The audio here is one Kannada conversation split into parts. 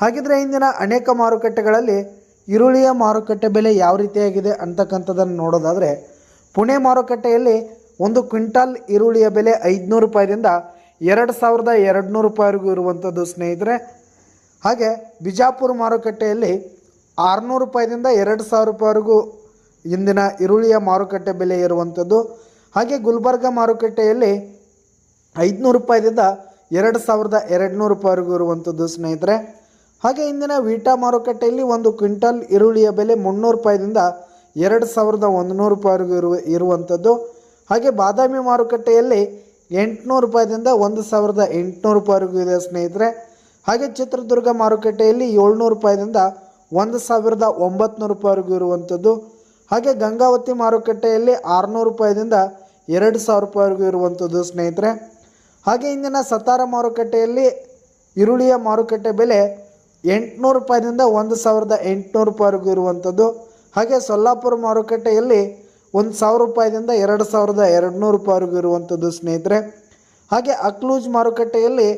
ಹಾಗಿದ್ರೆ ಇಂದಿನ ಅನೇಕ ಮಾರುಕಟ್ಟೆಗಳಲ್ಲಿ ಈರುಳ್ಳಿಯ ಮಾರುಕಟ್ಟೆ ಬೆಲೆ ಯಾವ ರೀತಿಯಾಗಿದೆ ಅಂತಕ್ಕಂಥದ್ದನ್ನು ನೋಡೋದಾದರೆ, ಪುಣೆ ಮಾರುಕಟ್ಟೆಯಲ್ಲಿ ಒಂದು ಕ್ವಿಂಟಾಲ್ ಈರುಳ್ಳಿಯ ಬೆಲೆ ಐದುನೂರು ರೂಪಾಯಿದಿಂದ ಎರಡು ಸಾವಿರದ ಎರಡು ನೂರು ರೂಪಾಯಿವರೆಗೂ ಇರುವಂಥದ್ದು ಸ್ನೇಹಿತರೆ. ಹಾಗೆ ಬಿಜಾಪುರ ಮಾರುಕಟ್ಟೆಯಲ್ಲಿ ಆರುನೂರು ರೂಪಾಯಿದಿಂದ ಎರಡು ಸಾವಿರ ರೂಪಾಯಿವರೆಗೂ ಇಂದಿನ ಈರುಳ್ಳಿಯ ಮಾರುಕಟ್ಟೆ ಬೆಲೆ ಇರುವಂಥದ್ದು. ಹಾಗೆ ಗುಲ್ಬರ್ಗ ಮಾರುಕಟ್ಟೆಯಲ್ಲಿ ಐದುನೂರು ರೂಪಾಯಿದಿಂದ ಎರಡು ಸಾವಿರದ ಎರಡು ನೂರು ರೂಪಾಯಿವರೆಗೂ ಇರುವಂಥದ್ದು ಸ್ನೇಹಿತರೆ. ಹಾಗೆ ಇಂದಿನ ವೀಟಾ ಮಾರುಕಟ್ಟೆಯಲ್ಲಿ ಒಂದು ಕ್ವಿಂಟಲ್ ಈರುಳ್ಳಿಯ ಬೆಲೆ ಮುನ್ನೂರು ರೂಪಾಯಿದಿಂದ ಎರಡು ಸಾವಿರದ ಒಂದು ನೂರು ರೂಪಾಯಿವರೆಗೂ ಇರುವ ಇರುವಂಥದ್ದು ಹಾಗೆ ಬಾದಾಮಿ ಮಾರುಕಟ್ಟೆಯಲ್ಲಿ ಎಂಟುನೂರು ರೂಪಾಯಿದಿಂದ ಒಂದು ಸಾವಿರದ ಎಂಟುನೂರು ರೂಪಾಯಿವರೆಗೂ ಇದೆ ಸ್ನೇಹಿತರೆ. ಹಾಗೆ ಚಿತ್ರದುರ್ಗ ಮಾರುಕಟ್ಟೆಯಲ್ಲಿ ಏಳ್ನೂರು ರೂಪಾಯಿದಿಂದ ಒಂದು ಸಾವಿರದ ಒಂಬತ್ತು ರೂಪಾಯಿವರೆಗೂ ಇರುವಂಥದ್ದು ಹಾಗೆ ಗಂಗಾವತಿ ಮಾರುಕಟ್ಟೆಯಲ್ಲಿ ಆರುನೂರು ರೂಪಾಯಿದಿಂದ ಎರಡು ಸಾವಿರ ರೂಪಾಯಿವರೆಗೂ ಇರುವಂಥದ್ದು ಸ್ನೇಹಿತರೆ. ಹಾಗೆ ಇಂದಿನ ಸತಾರ ಮಾರುಕಟ್ಟೆಯಲ್ಲಿ ಈರುಳ್ಳಿಯ ಮಾರುಕಟ್ಟೆ ಬೆಲೆ ಎಂಟುನೂರು ರೂಪಾಯಿಂದ ಒಂದು ಸಾವಿರದ ಎಂಟುನೂರು ರೂಪಾಯಿವರೆಗೂ ಇರುವಂಥದ್ದು. ಹಾಗೆ ಸೊಲ್ಲಾಪುರ ಮಾರುಕಟ್ಟೆಯಲ್ಲಿ ಒಂದು ಸಾವಿರ ರೂಪಾಯಿದಿಂದ ಎರಡು ಸಾವಿರದ ಎರಡುನೂರು ರೂಪಾಯಿವರೆಗೂ ಇರುವಂಥದ್ದು ಸ್ನೇಹಿತರೆ. ಹಾಗೆ ಅಕ್ಲೂಜ್ ಮಾರುಕಟ್ಟೆಯಲ್ಲಿ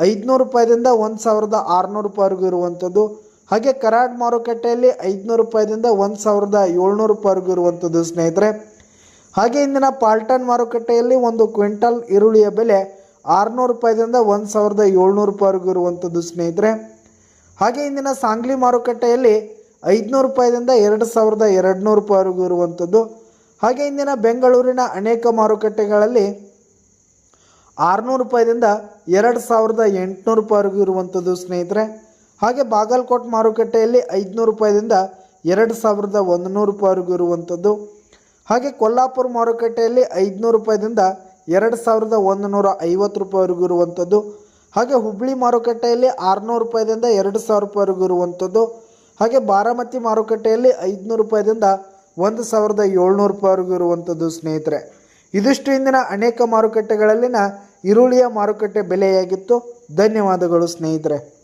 ಐದುನೂರು ರೂಪಾಯಿದಿಂದ ಒಂದು ಸಾವಿರದ ಆರುನೂರು ರೂಪಾಯಿವರೆಗೂ ಇರುವಂಥದ್ದು. ಹಾಗೆ ಕರಾಡ್ ಮಾರುಕಟ್ಟೆಯಲ್ಲಿ ಐದುನೂರು ರೂಪಾಯಿದಿಂದ ಒಂದು ಸಾವಿರದ ಏಳ್ನೂರು ರೂಪಾಯಿವರೆಗೂ ಇರುವಂಥದ್ದು ಸ್ನೇಹಿತರೆ. ಹಾಗೆ ಇಂದಿನ ಪಾಲ್ಟನ್ ಮಾರುಕಟ್ಟೆಯಲ್ಲಿ ಒಂದು ಕ್ವಿಂಟಲ್ ಈರುಳ್ಳಿಯ ಬೆಲೆ ಆರುನೂರು ರೂಪಾಯಿದಿಂದ ಒಂದು ಸಾವಿರದ ಏಳ್ನೂರು ರೂಪಾಯಿವರೆಗೂ ಇರುವಂಥದ್ದು ಸ್ನೇಹಿತರೆ. ಹಾಗೆ ಇಂದಿನ ಸಾಂಗ್ಲಿ ಮಾರುಕಟ್ಟೆಯಲ್ಲಿ ಐದುನೂರು ರೂಪಾಯಿದಿಂದ ಎರಡು ಸಾವಿರದ ಎರಡು ನೂರು ರೂಪಾಯಿವರೆಗೂ ಇರುವಂಥದ್ದು. ಹಾಗೆ ಇಂದಿನ ಬೆಂಗಳೂರಿನ ಅನೇಕ ಮಾರುಕಟ್ಟೆಗಳಲ್ಲಿ ಆರುನೂರು ರೂಪಾಯಿದಿಂದ ಎರಡು ಸಾವಿರದ ಎಂಟುನೂರು ರೂಪಾಯಿವರೆಗೂ ಇರುವಂಥದ್ದು ಸ್ನೇಹಿತರೆ. ಹಾಗೆ ಬಾಗಲಕೋಟ್ ಮಾರುಕಟ್ಟೆಯಲ್ಲಿ ಐದುನೂರು ರೂಪಾಯಿದಿಂದ ಎರಡು ಸಾವಿರದ ಒಂದು ನೂರು ರೂಪಾಯಿವರೆಗೂ ಇರುವಂಥದ್ದು. ಹಾಗೆ ಕೊಲ್ಲಾಪುರ ಮಾರುಕಟ್ಟೆಯಲ್ಲಿ ಐದುನೂರು ರೂಪಾಯಿದಿಂದ ಎರಡು ಸಾವಿರದ ಒಂದು ನೂರ ಐವತ್ತು ರೂಪಾಯಿವರೆಗೂ ಇರುವಂಥದ್ದು. ಹಾಗೆ ಹುಬ್ಬಳ್ಳಿ ಮಾರುಕಟ್ಟೆಯಲ್ಲಿ ಆರುನೂರು ರೂಪಾಯಿದಿಂದ ಎರಡು ಸಾವಿರ ರೂಪಾಯಿವರೆಗೂ ಇರುವಂಥದ್ದು. ಹಾಗೆ ಬಾರಾಮತಿ ಮಾರುಕಟ್ಟೆಯಲ್ಲಿ ಐದುನೂರು ರೂಪಾಯಿದಿಂದ ಒಂದು ಸಾವಿರದ ಏಳ್ನೂರು ರೂಪಾಯಿವರೆಗೂ ಇರುವಂಥದ್ದು ಸ್ನೇಹಿತರೆ. ಇದಿಷ್ಟು ಇಂದಿನ ಅನೇಕ ಮಾರುಕಟ್ಟೆಗಳಲ್ಲಿನ ಈರುಳ್ಳಿಯ ಮಾರುಕಟ್ಟೆ ಬೆಲೆಯಾಗಿತ್ತು. ಧನ್ಯವಾದಗಳು ಸ್ನೇಹಿತರೆ.